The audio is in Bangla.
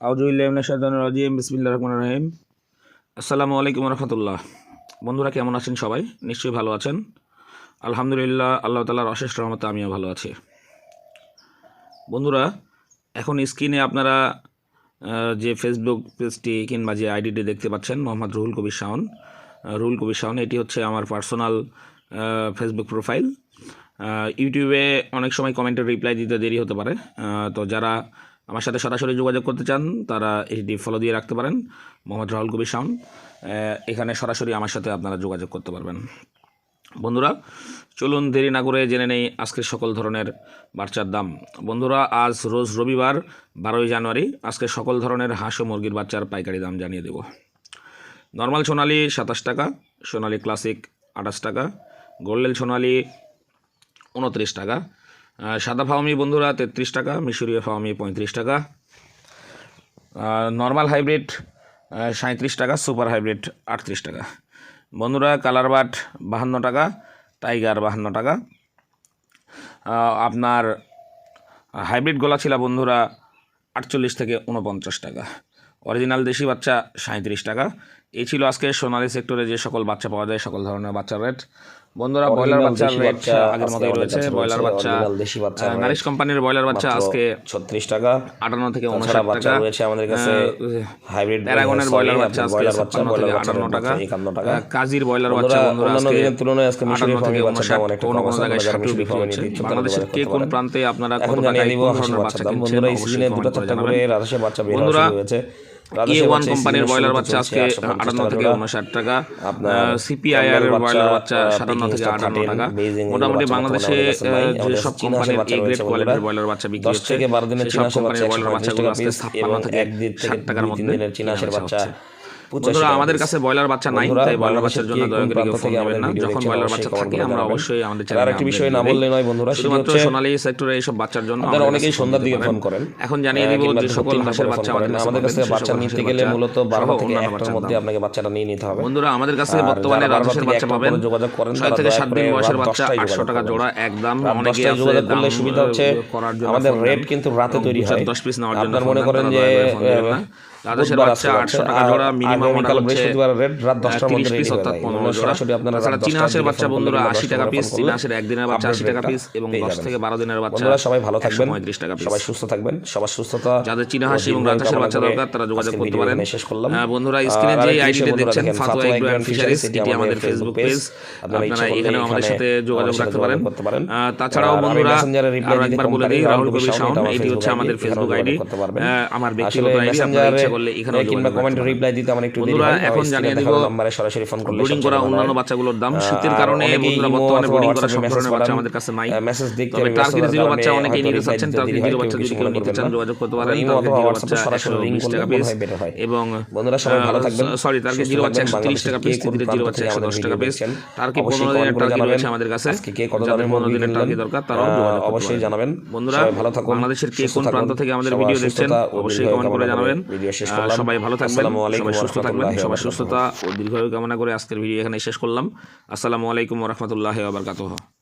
আউজুল্লাহিম আসসালামু আলাইকুম রহমতুল্লাহ। বন্ধুরা, কেমন আছেন সবাই? নিশ্চয়ই ভালো আছেন। আলহামদুলিল্লাহ, আল্লাহ তালার অশেষ রহমতে আমিও ভালো আছি। বন্ধুরা, এখন স্ক্রিনে আপনারা যে ফেসবুক পেজটি কিংবা যে আইডিটি দেখতে পাচ্ছেন, মোহাম্মদ রুহুল কবির শাওন। রুহুল কবির শাওন, এটি হচ্ছে আমার পার্সোনাল ফেসবুক প্রোফাইল ইউটিউবে অনেক সময় কমেন্টের রিপ্লাই দিতে দেরি হতে পারে। তো যারা আমার সাথে সরাসরি যোগাযোগ করতে চান, তারা এটি ফলো দিয়ে রাখতে পারেন। মোহাম্মদ রাহুল কবির শাওন। এখানে সরাসরি আমার সাথে আপনারা যোগাযোগ করতে পারবেন। বন্ধুরা, চলুন দেরি না করে জেনে নেই আজকের সকল ধরনের বাচ্চার দাম। বন্ধুরা, আজ রোজ রবিবার, বারোই জানুয়ারি, আজকে সকল ধরনের হাঁস ও মুরগির বাচ্চার পাইকারি দাম জানিয়ে দেব। নর্মাল সোনালি সাতাশ টাকা, সোনালি ক্লাসিক আঠাশ টাকা গোল্ডেল সোনালি উনত্রিশ টাকা সাদা ফাওমি বন্ধুরা, তেত্রিশ টাকা, মিশরীয় ফাওমি পঁয়ত্রিশ টাকা। নর্মাল হাইব্রিড সাঁত্রিশ টাকা সুপার হাইব্রিড আটত্রিশ টাকা। বন্ধুরা কালার বাট বাহান্ন টাকা টাইগার বাহান্ন টাকা। আপনার হাইব্রিড গলা ছিল বন্ধুরা, আটচল্লিশ থেকে উনপঞ্চাশ টাকা। অরিজিনাল দেশি বাচ্চা সাঁত্রিশ টাকা। এই ছিল আজকে সোনালী সেক্টরে যে সকল বাচ্চা পাওয়া যায়, সকল ধরনের বাচ্চার রেট বন্ধুরা ব্রয়লার বাচ্চার রেট আগের মতোই রয়েছে। ব্রয়লার বাচ্চা দেশি বাচ্চা নারিশ কোম্পানির ব্রয়লার বাচ্চা আজকে ছত্রিশ টাকা। আটান্ন থেকে ছাড়া উনষাট বাচ্চা টাকা। রয়েছে আমাদের কাছে হাইব্রিড প্যারাগনের ব্রয়লার বাচ্চা আজকে ব্রয়লার বাচ্চা ছাপ্পান্ন থেকে ব্রয়লার বাচ্চা আটান্ন টাকা। একান্ন টাকা। কাজীর ব্রয়লার বাচ্চা বন্ধুরা আজকে দিনের তুলনায় আজকে মিশরি ফার্মি দাম অনেকটা কোনো কোনো জায়গায় আপনারা ষাটও মিশরি বিক্রি হচ্ছে বাংলাদেশের কে কোন প্রান্তে আপনারা কত টাকায় কোন ধরনের বাচ্চা কিনছেন বন্ধুরা এই সিজনে দুটো চারটা করে রাজশাহী বাচ্চা বের হয়েছে। এ ওয়ান কোম্পানির ব্রয়লার বাচ্চা আজকে আটান্ন থেকে। উনষাট টাকা সিপিআইআর এর ব্রয়লার বাচ্চা সাতান্ন থেকে আটান্ন টাকা মোটামুটি বাংলাদেশে যেসব কোম্পানির বাচ্চা এ গ্রেড কোয়ালিটির। ব্রয়লার বাচ্চা বিক্রি হচ্ছে থেকে 12 দিনের সেসব কোম্পানির বাচ্চা ব্রয়লার 135 বাচ্চাগুলো আজকে ছাপ্পান্ন থেকে ষাট টাকার মধ্যে চীনা বাচ্চা হচ্ছে। 85 বন্ধুরা আমাদের কাছে ব্রয়লার বাচ্চা নাই তাই ব্রয়লার বাচ্চার জন্য দয়া করে কেউ ফোন দেবেন না। যখন ব্রয়লার বাচ্চা থাকে আমরা অবশ্যই আমাদের আর চ্যানেলে একটি বিষয় না বললে নয় বন্ধুরা শুধুমাত্র সোনালী সেক্টরে এইসব বাচ্চার জন্য আপনারা অনেকেই সন্ধ্যার দিকে ফোন করেন। এখন জানিয়ে দিব যে সকল হাঁসের বাচ্চা। আমাদের কাছে বাচ্চা নিতে গেলে মূলত সহ বারো থেকে অন্যান্য একটার মধ্যে আপনাকে বাচ্চাটা নিয়ে নিতে হবে। বন্ধুরা আমাদের কাছে বর্তমানে রাজহাঁসের বাচ্চা পাবেন যোগাযোগ করেন, তারা থেকে দয়া সাত করে দিন বয়সের বাচ্চা দশটায় আটশো যোগাযোগ টাকা জোড়া একদম অনেকে যোগাযোগ করলে সুবিধা হচ্ছে আমাদের রেট কিন্তু রাতে তৈরি হয় দশ পিস নেওয়ার জন্য আপনার মনে করেন যে। রাজহাঁসের বাচ্চা আসলে আটশো আছে, টাকা জোড়া মিনিমাম আগামীকাল বৃহস্পতিবার রেট রাত দশটার মধ্যে রেডি হয়ে যায়। পনেরো বন্ধুরা, জোড়া। সরাসরি আপনারা তাছাড়া চীনা হাঁসের বাচ্চা বন্ধুরা আশি টাকা পিস চীনা হাঁসের একদিনের বাচ্চা আশি টাকা পিস এবং দশ থেকে বারো দিনের বাচ্চা বন্ধুরা সবাই ভালো থাকবেন। পঁয়ত্রিশ টাকা সবাই সুস্থ থাকবেন। সবার সুস্থতা যাদের চীনা ও এবং দীর্ঘায়ু রাজহাঁসের বাচ্চা দরকার তারা যোগাযোগ করতে পারেন। শেষ করলাম। বন্ধুরা স্ক্রিনে যে আইডিতে দেখছেন দেখেন, Fatua Fatua agro and fisheries এটি এটি আমাদের ফেসবুক পেজ আপনারা ইচ্ছা আপনারা করলে এখানে আমাদের সাথে যোগাযোগ রাখতে পারেন। তাছাড়াও বন্ধুরা আরও একবার বলে দিই রাহুল কবির এটি হচ্ছে আমাদের ফেসবুক আইডি আমার ব্যক্তিগত আইডি আপনারা ইচ্ছা করলে কিংবা কমেন্টে রিপ্লাই দিতে আমার একটু দেরি বন্ধুরা এখন জানিয়ে দিব নাম্বারে সরাসরি ফোন করলে ব্রিডিং করা অন্যান্য বাচ্চাগুলোর দাম শীতের কারণে বন্ধুরা বর্তমানে ব্রিডিং করা সব ধরনের বাচ্চা আমাদের কাছে নাই। message দেখতে তবে জিরো বাচ্চা অনেকেই নিতে চাচ্ছেন জিরো বাচ্চা যদি কেউ নিতে চান যোগাযোগ করতে পারেন জিরো বাচ্চা একশো টাকা পিস। এবং বন্ধুরা সবাই ভালো থাকবেন। সরি জিরো বাচ্চা একশো তিরিশ টাকা পিস কোন জিরো বাচ্চা একশো দশ টাকা পিস পনেরো দিনের জানাবেন। রয়েছে আমাদের কাছে যাদের পনেরো দিনের কিনলেন, দরকার তারাও অবশ্যই জানাবেন। বন্ধুরা সবাই ভালো থাকুন বাংলাদেশের কে কোন প্রান্ত থেকে আমাদের ভিডিও দেখছেন অবশ্যই কমেন্ট করে জানাবেন ভিডিও শেষ করলাম সবাই ভালো থাকবেন আসসালামু আলাইকুম সবাই সুস্থ থাকবেন ওয়া সবাই সুস্থতা ও দীর্ঘায়ু কামনা করে আজকের ভিডিও এখানে শেষ করলাম। আসসালামু আলাইকুম রহমতুল্লাহ আবরকাতহ